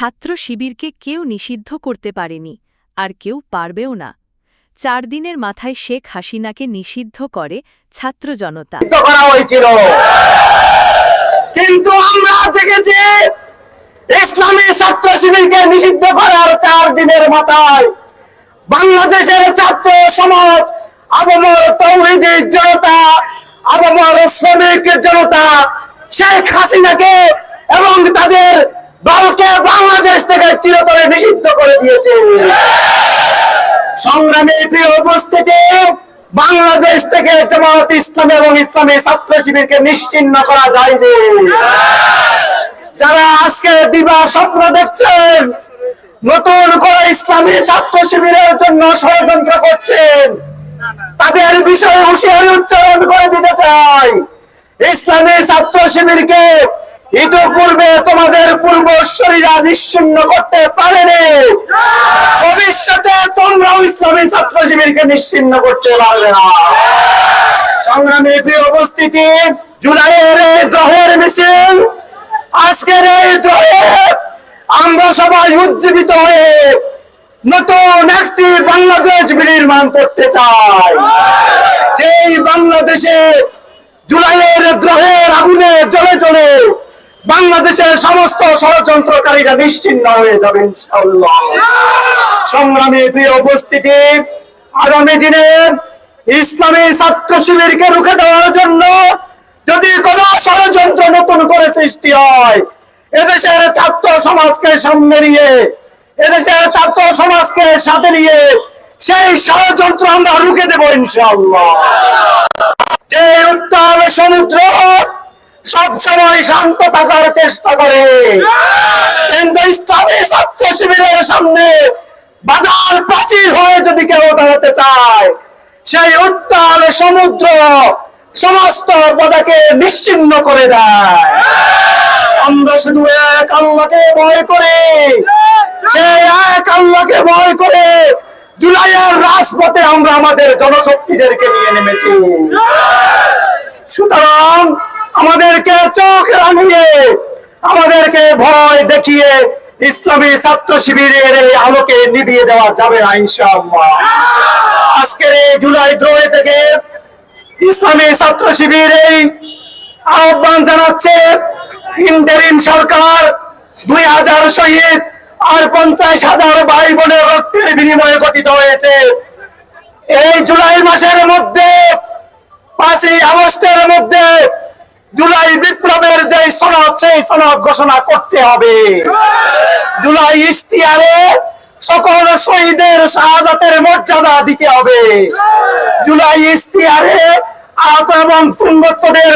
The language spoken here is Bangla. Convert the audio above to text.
ছাত্র শিবিরকে কেউ নিষিদ্ধ করতে পারেনি, আর কেউ পারবেও না। চার দিনের মাথায় শেখ হাসিনাকে নিষিদ্ধ করে ছাত্র জনতা। করা কিন্তু আমরা দেখেছি, ইসলামী ছাত্র শিবিরকে নিষিদ্ধ করার চার দিনের মাথায় বাংলাদেশের ছাত্র সমাজ, আবমর তৌহিদি জনতা, আবমর শ্রমিক জনতা, শেখ হাসিনাকে এবং তাদের দলকে চিরতরে নিষিদ্ধ করে দিয়েছে। সংগ্রামী প্রিয় উপস্থিতি, বাংলাদেশ থেকে জামাত ইসলাম এবং ইসলামী ছাত্র শিবিরকে নিশ্চিন্ন করা যায়নি। যারা আজকে বিবাহ স্বপ্ন দেখছেন, নতুন করে ইসলামী ছাত্র শিবিরের জন্য ষড়যন্ত্র করছেন, তাদের বিষয়ে হুঁশিয়ারি উচ্চারণ করে দিতে চাই। ইসলামী ছাত্র শিবিরকে ইতিপূর্বে তোমাদের পূর্ব শরীরা নিশ্চিন্ন করতে পারেনি। ভবিষ্যতে তোমরাও ইসলামী ছাত্র শিবিরকে নিশ্চিন্ন করতে পারবে না। সংগ্রামী প্রিয় উপস্থিতি, জুলাইয়ের এই গ্রহের মিছিল। আজকের এই গ্রহে আমরা সবাই উজ্জীবিত হয়ে নতুন একটি বাংলাদেশ বিনির্মাণ করতে চাই। যেই বাংলাদেশে জুলাইয়ের গ্রহের আগুনে জ্বলে জ্বলে বাংলাদেশের সমস্ত ষড়যন্ত্রকারীরা নিশ্চিন্ন হয়ে যাবে, ইনশাআল্লাহ। সংগ্রামী প্রিয় উপস্থিতি, আগামী দিনে ইসলামী ছাত্র শিবিরকে রুখে দেওয়ার জন্য যদি কোন ষড়যন্ত্র নতুন করে সৃষ্টি হয়, এদেশের ছাত্র সমাজকে সামনে নিয়ে, এদেশের ছাত্র সমাজকে সাথে নিয়ে সেই ষড়যন্ত্র আমরা রুখে দেবো, ইনশাআল্লাহ। যে উত্তাল সমুদ্র সব সময় শান্ত থাকার চেষ্টা করে। কিন্তু ইসলামী ছাত্র শিবিরের সামনে বাজার প্রাচীর হয়ে যদি কেউ দাঁড়াতে চায়, সেই উত্তাল সমুদ্র সমস্ত পদাকে নিশ্চিন্ন করে দেয়। আমরা শুধু এক আল্লাহকে ভয় করে, সেই এক আল্লাহকে ভয় করে জুলাইয়ের রাজপথে আমরা আমাদের জনশক্তিদেরকে নিয়ে নেমেছি। সুতরাং আমাদেরকে চোখ রাঙিয়ে, আমাদেরকে ভয় দেখিয়ে ইসলামী ছাত্র শিবিরের এই আলোকে নিভিয়ে দেওয়া যাবে না আজকের এই জুলাই দ্রোহে থেকে ইসলামী ছাত্র শিবির এই আহ্বান জানাচ্ছে, ইন্টারিম সরকার দুই হাজার শহীদ আর পঞ্চাশ হাজার ভাই বোনের রক্তের বিনিময়ে গঠিত হয়েছে। এই জুলাই মাসের মধ্যে, পাঁচই আগস্টের মধ্যে জুলাই বিপ্লবের যে সনদ, সেই সনদ ঘোষণা করতে হবে। জুলাই ইস্তিয়ারে সকল শহীদের শাহাদাতের মর্যাদা দিতে হবে। জুলাই ইস্তিয়ারে আত এবং পুঙ্গত্বদের